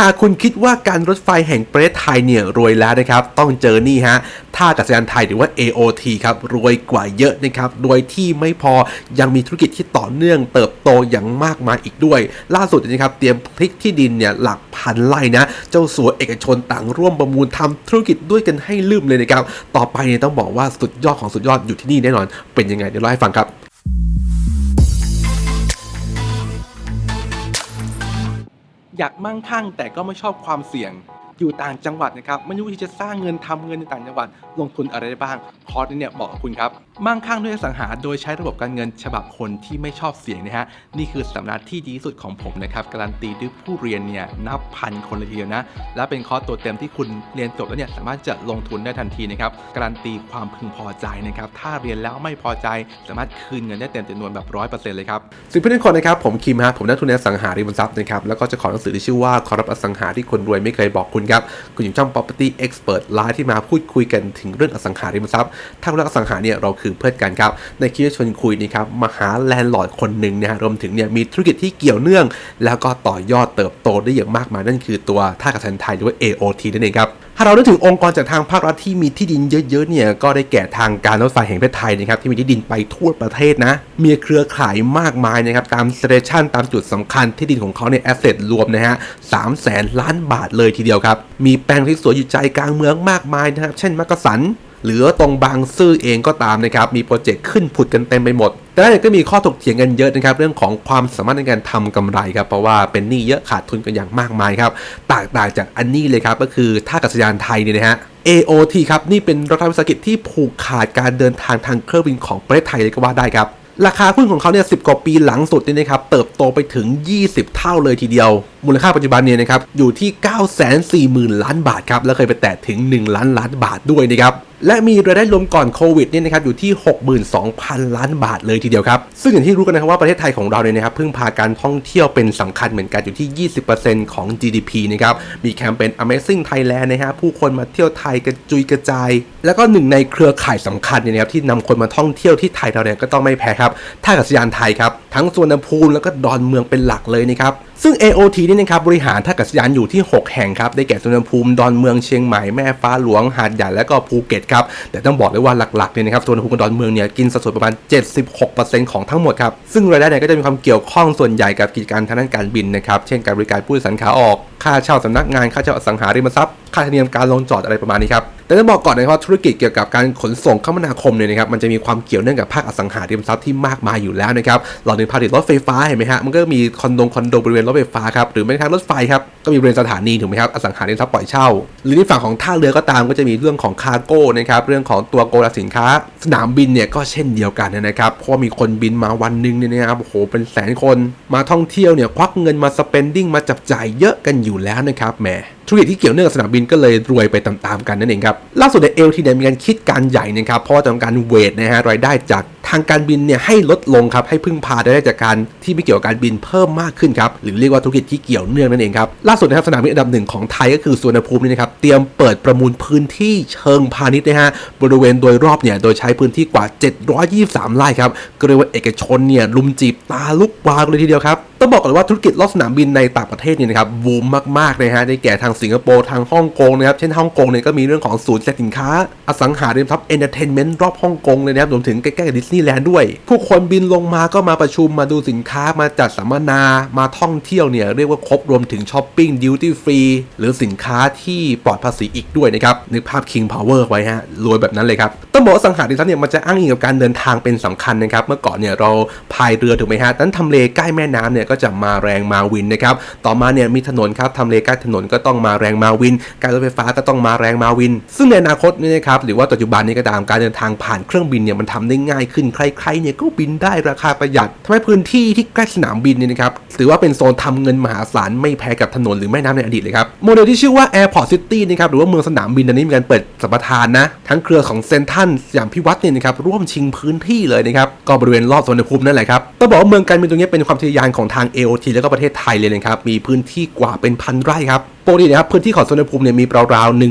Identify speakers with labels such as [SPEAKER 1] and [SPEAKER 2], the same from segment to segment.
[SPEAKER 1] หากคุณคิดว่าการรถไฟแห่งประเทศไทยเนี่ยรวยแล้วนะครับ ต้องเจอนี่ฮะท่าอากาศยานไทยหรือว่า AOT ครับรวยกว่าเยอะนะครับโดยที่ไม่พอยังมีธุรกิจที่ต่อเนื่องเติบโตอย่างมากมายอีกด้วย ล่าสุดนะครับเตรียมพลิกที่ดินเนี่ยหลักพันไร่นะ เจ้าสัวเอกชนต่างร่วมประมูลทำธุรกิจด้วยกันให้ลืมเลยนะครับ ต่อไปเนี่ยต้องบอกว่าสุดยอดของสุดยอดอยู่ที่นี่แน่นอน เป็นยังไงเดี๋ยวเล่าให้ฟังครับ
[SPEAKER 2] อยากมั่งคั่ง แต่ก็ไม่ชอบความเสี่ยง อยู่ต่างจังหวัดนะครับ ไม่รู้ที่จะสร้างเงินทำเงินในต่างจังหวัด ลงทุนอะไรได้บ้าง คอร์สนี้เนี่ยบอกกับคุณครับ มั่งคั่งด้วยสังหา โดยใช้ระบบการเงินฉบับคนที่ไม่ชอบเสี่ยงนะฮะ นี่คือสำนักที่ดีที่สุดของผมนะครับ การันตีด้วยผู้เรียนเนี่ยนับพันคนเลยทีเดียวนะ และเป็นคอร์สตัวเต็มที่คุณเรียนจบแล้วเนี่ยสามารถจะลงทุนได้ทันทีนะครับ การันตีความพึงพอใจนะครับ ถ้าเรียนแล้วไม่พอใจสามารถคืนเงินได้เต็มจำนวนแบบร้อยเปอร์เซ็นต์เลยครับ
[SPEAKER 1] สิ่งเพื่อนทุกคนนะครับ ผมคิมฮะ ผมนักทุนในสังหาริมทรัพย์นะครับ แล้วก็จะขอหนังสือที่ชื่อว่าคอรับอสังหาที่คนรวยไม่เคยบอกคุณครับ คุณอยู่ช่อง property expert ไลน์ที่มาพูดคุยกันถึงเรื่องอสังหาริมทรัพย์ถ้าคุณรักอสังหาเนี่ยเราคือเพื่อนกันครับ ในคลิปชวนคุยนี่ครับมาหาแลนด์ลอร์ดคนหนึ่งนะฮะรวมถึงเนี่ยมีธุรกิจที่เกี่ยวเนื่อง แล้วก็ต่อยอดเติบโตได้อย่างมากมายนั่นคือตัวท่าอากาศยานไทยหรือว่า AOT นั่นเองครับถ้าเรานึกถึงองค์กรจากทางภาครัฐที่มีที่ดินเยอะๆเนี่ยก็ได้แก่ทางการรถไฟแห่งประเทศไทยนะครับที่มีที่ดินไปทั่วประเทศนะ มีเครือข่ายมากมายนะครับตามสเตชันตามจุดสำคัญที่ดินของเขาเนี่ยแอสเซทรวมนะฮะสามแสนล้านบาทเลยทีเดียวครับ มีแปลงที่สวยอยู่ใจกลางเมืองมากมายนะครับเช่นมักกะสัน หรือตรงบางซื่อเองก็ตามนะครับมีโปรเจกต์ขึ้นผุดกันเต็มไปหมด แต่ก็มีข้อถกเถียงกันเยอะนะครับเรื่องของความสามารถในการทำกำไรครับเพราะว่าเป็นหนี้เยอะขาดทุนกันอย่างมากมายครับแตกต่างจากอันนี้เลยครับก็คือท่าอากาศยานไทยเนี่ยนะฮะ AOT ครับนี่เป็นรัฐวิสาหกิจที่ผูกขาดการเดินทางทางเครื่องบินของประเทศไทยเลยก็ว่าได้ครับราคาหุ้นของเขาเนี่ยสิกว่าปีหลังสุดนี่นะครับเติบโตไปถึง 20 เท่าเลยทีเดียว มูลค่าปัจจุบันเนี่ยนะครับอยู่ที่ 940,000 ล้านบาทครับ และเคยไปแตะถึง 1 ล้านล้านบาทด้วยนะครับและมีรายได้รวมก่อนโควิดเนี่ยนะครับอยู่ที่ 62,000 ล้านบาทเลยทีเดียวครับ ซึ่งอย่างที่รู้กันนะครับว่าประเทศไทยของเราเนี่ยนะครับพึ่งพาการท่องเที่ยวเป็นสำคัญเหมือนกันอยู่ที่ 20%ของ GDP นะครับ มีแคมเปญ Amazing Thailand นะฮะผู้คนมาเที่ยวไทยกระจุยกระจาย แล้วก็หนึ่งในเครือข่ายสำคัญเนี่ยนะครับที่นำคนมาท่องเที่ยวที่ไทยเราเนี่ยก็ต้องไม่แพ้ครับท่าอากาศยานไทยครับ ทั้งสวนภูมิแล้วก็ดอนเมืองเป็นหลักเลยนะครับ ซึ่ง AOT นี่นะครับบริหารท่าอากาศยานอยู่ที่ 6 แห่งครับ ได้แก่สุวรรณภูมิ ดอนเมืองเชียงใหม่ แม่ฟ้าหลวง หาดใหญ่ และก็ภูเก็ตครับ แต่ต้องบอกเลยว่าหลักๆเนี่ยนะครับสุวรรณภูมิกับดอนเมืองเนี่ยกินสัดส่วนประมาณ 76%ของทั้งหมดครับ ซึ่งรายได้เนี่ยก็จะมีความเกี่ยวข้องส่วนใหญ่กับกิจการทางด้านการบินนะครับ เช่นการบริการผู้โดยสารขาออก ค่าเช่าสำนักงาน ค่าเช่าอสังหาริมทรัพย์ ค่าธรรมเนียมการลงจอดอะไรประมาณนี้ครับ แต่ต้องบอกก่อนนะครับว่าธุรกิจเกี่ยวกับการขนส่งคมนาคมเนี่ยนะครับมันจะมีความเกี่ยวเนื่องกับภาคอสังหาริมทรัพย์ที่มากมายอยู่แล้วนะครับเราในผลิตรถไฟฟ้าเห็นไหมฮะมันก็มีคอนโดคอนโดบริเวณรถไฟฟ้าครับหรือแม้กระทั่งรถไฟครับก็มีบริเวณสถานีถูกไหมครับอสังหาริมทรัพย์ปล่อยเช่า หรือในฝั่งของท่าเรือก็ตามก็จะมีเรื่องของคาร์โก้นะครับเรื่องของตัวโกดังสินค้า สนามบินเนี่ยก็เช่นเดียวกันนะครับเพราะมีคนบินมาวันหนึ่งเนี่ยนะครับโอ้โหเป็นแสนคนมาท่องเที่ยวเนี่ยควักเงินมาสเปนดิ้งมาจับจ่ายเยอะกันอยู่แล้วนะครับแหม ธุรกิจที่เกี่ยวเนื่องกับสนามบินก็เลยรวยไปตามๆกันนั่นเองครับล่าสุดในเอลทีเนี่ยมีการคิดการใหญ่นะครับเพราะว่าต้องการเวทนะฮะรายได้จาก ทางการบินเนี่ยให้ลดลงครับให้พึ่งพาได้จากการที่ไม่เกี่ยวกับการบินเพิ่มมากขึ้นครับหรือเรียกว่าธุรกิจที่เกี่ยวเนื่องนั่นเองครับล่าสุดนะครับสนามบินอันดับหนึ่งของไทยก็คือสุวรรณภูมินี่นะครับเตรียมเปิดประมูลพื้นที่เชิงพาณิชย์นะฮะบริเวณโดยรอบเนี่ยโดยใช้พื้นที่กว่า 723 ไร่ครับก็เรียกว่าเอกชนเนี่ยลุมจีบตาลุกวาวเลยทีเดียวครับต้องบอกก่อนว่าธุรกิจรอบสนามบินในต่างประเทศเนี่ยนะครับบูมมากๆเลยฮะได้แก่ทางสิงคโปร์ทางฮ่องกงนะครับเช่นฮ่องกงเนี่ยก็มีเรื่องของศูนย์แสดงสินค้า อสังหาริมทรัพย์เอนเตอร์เทนเมนต์รอบฮ่องกงเลยนะครับรวมถึงใกล้ๆกับดิสนีย์แลนด์ด้วย ผู้คนบินลงมาก็มาประชุมมาดูสินค้ามาจัดสัมมนามาท่องเที่ยวเนี่ยเรียกว่าครบรวมถึงช้อปปิ้งดิวตี้ฟรีหรือสินค้าที่ปลอดภาษีอีกด้วยนะครับนึกภาพ King Power ไว้ฮะรวยแบบนั้นเลยครับต้องบอกว่าสังหาริมทรัพย์เนี่ยมันจะอ้างอิงกับการเดินทางเป็นสำคัญนะครับเมื่อก่อนเนี่ยเราพายเรือถูกไหมฮะนั้นทำเลใกล้แม่น้ำเนี่ยก็จะมาแรงมาวินนะครับต่อมาเนี่ยมีถนนครับทำเลใกล้ถนนก็ต้องมาแรงมาวิน การรถไฟฟ้าก็ต้องมาแรงมาวิน ซึ่งในอนาคตเนี่ยนะครับหรือว่าปัจจุบันนี้ก็ตามการเดินทางผ่านเครื่องบินเนี่ยมันทำได้ง่ายขึ้นใครๆเนี่ยก็บินได้ราคาประหยัดทำให้พื้นที่ที่ใกล้สนามบินเนี่ยนะครับถือว่าเป็นโซนทำเงินมหาศาลไม่แพ้กับถนนหรือแม่น้ำในอดีตเลยครับโมเดลที่ชื่อว่า Airport City นะครับหรือว่าเมืองสนามบินอันนี้มีการเปิดสัมปทานนะทั้งเครือของเซนทันสยามพิวัตรเนี่ยนะครับร่วมชิงพื้นที่เลยนะครับก็บริเวณรอบสวนภูมินั่นแหละครับต้องบอกว่าเมืองการบินตรงนี้เป็นความทะยานของทาง AOT แล้วก็ประเทศไทยเลยนะครับมีพื้นที่กว่าเป็นพันไร่ครับปกตินะครับพื้นที่ของสวนภูมิเนี่ยมีราวๆ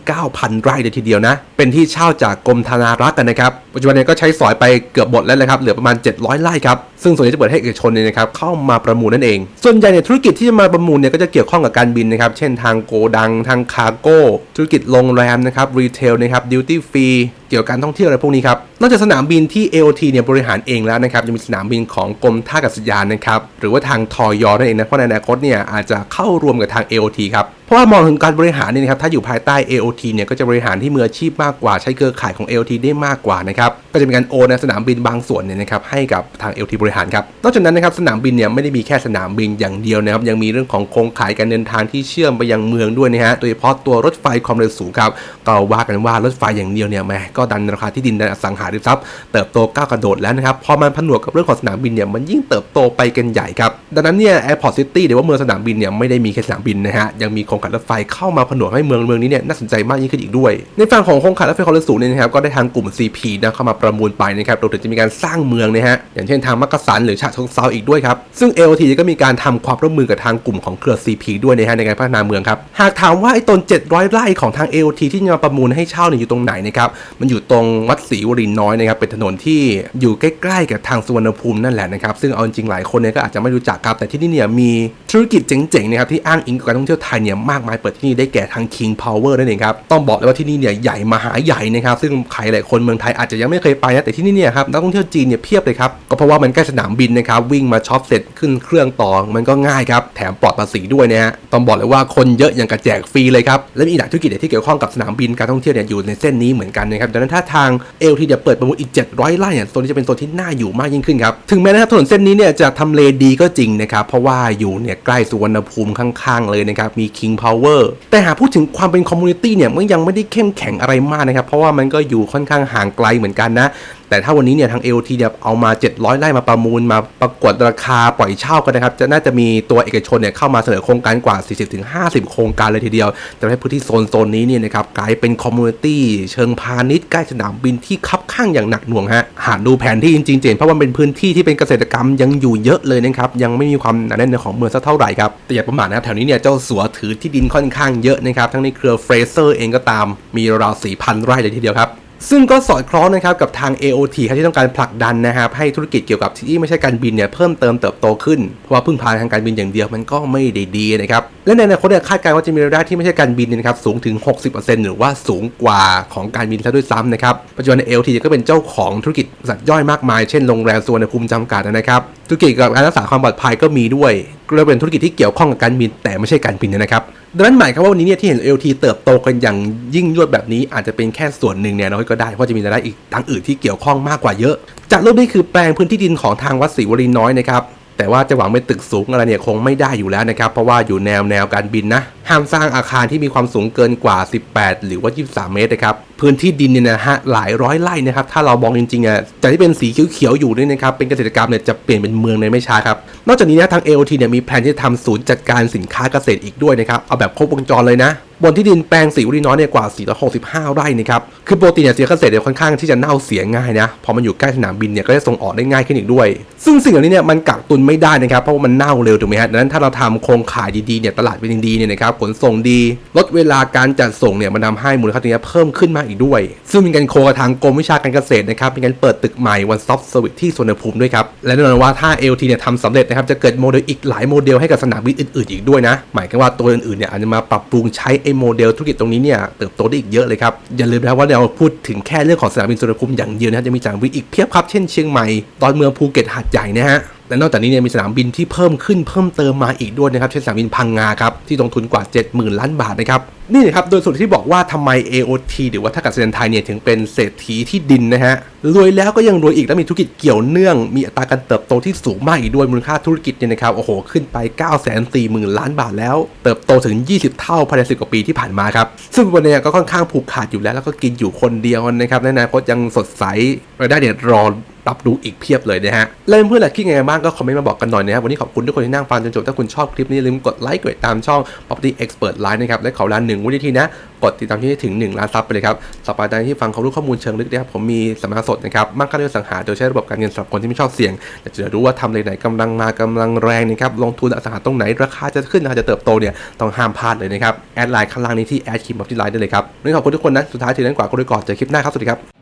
[SPEAKER 1] 19,000 ไร่เลยทีเดียวนะ เป็นที่เช่าจากกรมธนารักษ์กันนะครับปัจจุบันเนี่ยก็ใช้สอยไปเกือบหมดแล้วนะครับเหลือประมาณ 700 ไร่ครับ ซึ่งส่วนใหญ่จะเปิดให้เอกชนเนี่ยนะครับเข้ามาประมูลนั่นเอง ส่วนใหญ่เนี่ยธุรกิจที่จะมาประมูลเนี่ยก็จะเกี่ยวข้องกับการบินนะครับ เช่นทางโกดัง ทางคาร์โก้ ธุรกิจโรงแรมนะครับ รีเทลนะครับ ดิวตี้ฟรี กี่ยวกับการท่องเที่ยวอะไรพวกนี้ครับ นอกจากสนามบินที่ AOT เนี่ยบริหารเองแล้วนะครับยังมีสนามบินของกรมท่าอากาศยานนะครับหรือว่าทางทอยนั่นเองนะเพราะในอนาคตเนี่ยอาจจะเข้ารวมกับทาง AOT ครับเพราะว่ามองถึงการบริหารเนี่ยนะครับถ้าอยู่ภายใต้ AOT เนี่ยก็จะบริหารที่มืออาชีพมากกว่าใช้เครือข่ายของ AOT ได้มากกว่านะครับก็จะมีการโอนในสนามบินบางส่วนเนี่ยนะครับให้กับทาง AOT บริหารครับนอกจากนั้นนะครับสนามบินเนี่ยไม่ได้มีแค่สนามบินอย่างเดียวนะครับยังมีเรื่องของโครงข่ายการเดินทางที่เชื่อมไปยังเมืองด้วยนะฮะโดยเฉพาะตัวรถไฟความเร็วสูงครับก็ว่ากันว่ารถไฟอย่างเดียวเนี่ยแมก็็ดันราคาที่ดินดันอสังหาริมทรัพย์เติบโตก้าวกระโดดแล้วนะครับพอมันผนวกกับเรื่องของสนามบินเนี่ยมันยิ่งเติบโตไปกันใหญ่ครับ ดังนั้นเนี่ยแอร์พอร์ตซิตี้หรือว่าเมืองสนามบินเนี่ยไม่ได้มีแค่สนามบินนะฮะยังมีโครงข่ายรถไฟเข้ามาผนวกให้เมืองเมืองนี้เนี่ยน่าสนใจมากยิ่งขึ้นอีกด้วย ในฝั่งของโครงข่ายรถไฟความเร็วสูงเนี่ยนะครับก็ได้ทางกลุ่ม CP นะเข้ามาประมูลไปนะครับรวมถึงจะมีการสร้างเมืองนะฮะอย่างเช่นทางมักกะสันหรือฉะเชิงเซาอีกด้วยครับซึ่ง AOT ก็มีการทำความร่วมมือกับทางกลุ่มของเครือ CP ด้วยนะฮะในการพัฒนาเมืองครับหากถามว่าไอ้ตน 700 ไร่ของทาง AOT ที่จะมาประมูลให้เช่าเนี่ยอยู่ตรงไหนนะครับมันอยู่ตรงวัดศรีวรินทร์น้อยนะครับเป็นถนนที่อยู่ใกล้ๆกับทางสุวรรณภูมินั่นแหละนะครับซึ่งเอาจริงๆหลายคนเนี่ยก็อาจจะไม่รู้จักครับแต่ที่นี่เนี่ยมีธุรกิจเจ๋งๆนะครับที่อ้างอิงกับการท่องเที่ยวไทยเนี่ยมากมายเปิดที่นี่ได้แก่ทาง King Power นั่นเองครับต้องบอกเลยว่าที่นี่เนี่ยใหญ่มหาใหญ่นะครับซึ่งใครหลายคนเมืองไทยอาจจะยังไม่เคยไปนะแต่ที่นี่เนี่ยครับนักท่องเที่ยวจีนเนี่ยเพียบเลยครับก็เพราะว่ามันใกล้สนามบินนะครับวิ่งมาช็อปเสร็จขึ้นเครื่องต่อมันก็ง่ายครับแถมปลอดภาษีด้วยนะฮะต้องบอกเลยว่าคนเยอะอย่างกระแจกฟรีเลยครับและมีอีกหลายธุรกิจที่เกี่ยวข้องกับสนามบินการท่องเที่ยวเนี่ยอยู่ในเส้นนี้เหมือนกันนะครับดังนั้นถ้าทางเอลทีจะเปิดประมูลอีก 700ไร่เนี่ยโซนนี้จะเป็นโซนที่น่าอยู่มากยิ่งขึ้นครับถึงแม้นะครับถนนเส้นนี้เนี่ยจะทำเลดีก็จริงนะครับเพราะว่าอยู่เนี่ยใกล้สุวรรณภูมิข้างๆเลยนะครับมี King Power แต่หากพูดถึงความเป็นคอมมูนิตี้เนี่ยมันยังไม่ได้เข้มแข็งอะไรมากนะครับเพราะว่ามันก็อยู่ค่อนข้างห่างไกลเหมือนกันนะ แต่ถ้าวันนี้เนี่ยทาง AOT เนี่ยเอามา 700ไร่มาประมูลมาประกวดราคาปล่อยเช่ากันนะครับจะน่าจะมีตัวเอกชนเนี่ยเข้ามาเสนอโครงการกว่า 40-50 โครงการเลยทีเดียวจะให้พื้นที่โซนโซนนี้เนี่ยนะครับกลายเป็นคอมมูนิตี้เชิงพาณิชย์ใกล้สนามบินที่คับข้างอย่างหนักหน่วงฮะหากดูแผนที่จริงๆเห็นเพราะว่าเป็นพื้นที่ที่เป็นเกษตรกรรมยังอยู่เยอะเลยนะครับยังไม่มีความหนาแน่นในของเมืองสักเท่าไหร่ครับแต่อย่าประมาทนะครับแถวนี้เนี่ยเจ้าสัวถือที่ดินค่อนข้างเยอะนะครับทั้งในเครือเฟรเซอร์เองก็ตามมีราวๆ4,000ไร่เลยทีเดียวครับ ซึ่งก็สอดคล้องนะครับกับทาง AOT ครับที่ต้องการผลักดันนะครับให้ธุรกิจเกี่ยวกับที่ไม่ใช่การบินเนี่ยเพิ่มเติมเติบโตขึ้น เพราะว่าพึ่งพาทางการบินอย่างเดียวมันก็ไม่ได้ดีนะครับ และในอนาคตเนี่ยคาดการณ์ว่าจะมีรายได้ที่ไม่ใช่การบินนะครับสูงถึง 60%หรือว่าสูงกว่าของการบินซะด้วยซ้ำนะครับปัจจุบัน AOT ก็เป็นเจ้าของธุรกิจบริษัทย่อยมากมาย เช่นโรงแรมสุวรรณภูมิจำกัดนะครับธุรกิจเกี่ยวกับการรักษาความปลอดภัยก็มีด้วย เลยเป็นธุรกิจที่เกี่ยวข้องกับการบินแต่ไม่ใช่การบินนะครับดังนั้นหมายความว่าวันนี้เนี่ยที่เห็น LT เติบโตกันอย่างยิ่งยวดแบบนี้อาจจะเป็นแค่ส่วนหนึ่งเนี่ยน้อยก็ได้เพราะจะมีรายได้อีกทางอื่นที่เกี่ยวข้องมากกว่าเยอะ จากรูปนี้คือแปลงพื้นที่ดินของทางวัดศรีวรินน้อยนะครับ แต่ว่าจะหวังเป็นตึกสูงอะไรเนี่ยคงไม่ได้อยู่แล้วนะครับ เพราะว่าอยู่แนวแนวการบินนะ ห้ามสร้างอาคารที่มีความสูงเกินกว่า 18 หรือว่า 23 เมตรนะครับ พื้นที่ดินเนี่ยนะฮะหลายร้อยไร่นะครับ ถ้าเรามองจริงๆอะจากที่เป็นสีเขียวๆอยู่นี่ยนะครับ เป็นเกษตรกรรมเนี่ยจะเปลี่ยนเป็นเมืองในไม่ช้าครับ นอกจากนี้นะทาง AOT เนี่ยมีแผนที่จะทำศูนย์จัดการสินค้าเกษตรอีกด้วยนะครับ เอาแบบครบวงจรเลยนะ บนที่ดินแปลงสีวรีน้อยเนี่ยกว่า 465 ไร่นะครับ คือโปกติเนี่ยเสียเกษตรเนี่ยค่อนข้างที่จะเน่าเสียง่ายนะ พอมันอยู่ใกล้สนามบินเนี่ยก็จะส่งออกได้ง่ายขึ้นอีกด้วย ซึ่งสิ่งเหล่านี้เนี่ยมันกักตุนไม่ได้นะครับ เพราะว่ามันเน่าเร็วถูกไหมฮะดังนั้นถ้าเราทำโครงข่ายดีๆเนี่ยตลาดเป็นดีๆเนี่ยนะครับขนส่งดี ลดเวลาการจัดส่งเนี่ยมันทำให้มูลค่าตรงนี้เพิ่มขึ้นมาอีกด้วย ซึ่งมีการโคกับทางกรมวิชาการเกษตรนะครับเป็นการเปิดตึกใหม่วันซอฟต์เซอร์วิสที่สวนภูมิด้วยครับและแน่นอนว่าถ้า LT เนี่ยทำสำเร็จนะครับจะเกิดโมเดลอีกหลายโมเดลให้กับสนามบินอื่นๆอีกด้วยนะหมายความว่าตัวอื่นๆเนี่ยอาจจะมาปรับปรุงใช้โมเดลธุรกิจตรงนี้เนี่ยเติบโตได้อีกเยอะเลยครับ อย่าลืมนะครับว่าเราพูดถึงแค่เรื่องของสนามบินสุวรรณภูมิอย่างเดียวนะจะมีสนามบินอีกเพียบครับเช่นเชียงใหม่ตอนเมืองภูเก็ตหาดใหญ่นะฮะ และนอกจากนี้เนี่ยมีสนามบินที่เพิ่มขึ้นเพิ่มเติมมาอีกด้วยนะครับเช่นสนามบินพังงาครับที่ลงทุนกว่า 70,000 ล้านบาทนะครับนี่นะครับโดยส่วนที่บอกว่าทำไม AOT หรือว่าท่าอากาศยานไทยเนี่ยถึงเป็นเศรษฐีที่ดินนะฮะรวยแล้วก็ยังรวยอีกและมีธุรกิจเกี่ยวเนื่อง มีอัตราการเติบโตที่สูงมากอีกด้วยมูลค่าธุรกิจเนี่ยนะครับโอ้โหขึ้นไป 940,000 ล้านบาทแล้ว เติบโตถึง 20 เท่าภายใน10กว่าปีที่ผ่านมาครับซึ่งวันนี้ก็ค่อนข้างผูกขาดอยู่แล้วแล้วก็กินอยู่คนเดียวนะครับในอนาคตยังสดใสรายได้เนี่ยรอรับรู้อีกเพียบเลยนะฮะแล้วเพื่อนๆล่ะคิดไงบ้างก็คอมเมนต์มาบอกกันหน่อยนะครับวันนี้ขอบคุณทุกคนที่นั่งฟังจนจบถ้าคุณชอบคลิปนี้อย่าลืมกดไลค์กดติดตามช่อง Property Expert Line นะครับและขอร้านหนึ่งวิธีนะกดติดตามที่ให้ถึง1ล้านซับไปเลยครับสัปดาห์ที่ฟังความรู้ข้อมูลเชิงลึกนะครับผมมีสัมมนาสดนะครับมากค่าเรื่องสังหาโดยใช้ระบบการเงินสำหรับคนที่ไม่ชอบเสี่ยงอยากจะรู้ว่าทำเลไหนกำลังมากำลังแรงนะครับลงทุนอสังหาตรงไหนราคาจะขึ้นราคาจะเติบโตเนี่ยต้องห้ามพลาดเลยนะครับแอดไลน์ข้างล่างนี้ที่แอดคิมบัฟที่ไลน์ได้เลยครับนนี้ขอบคุณทุกคนนะสุดท้ายถึงนั้นกว่าก็ด้วยก่อนเจอคลิปหน้าครับสวัสดีครับ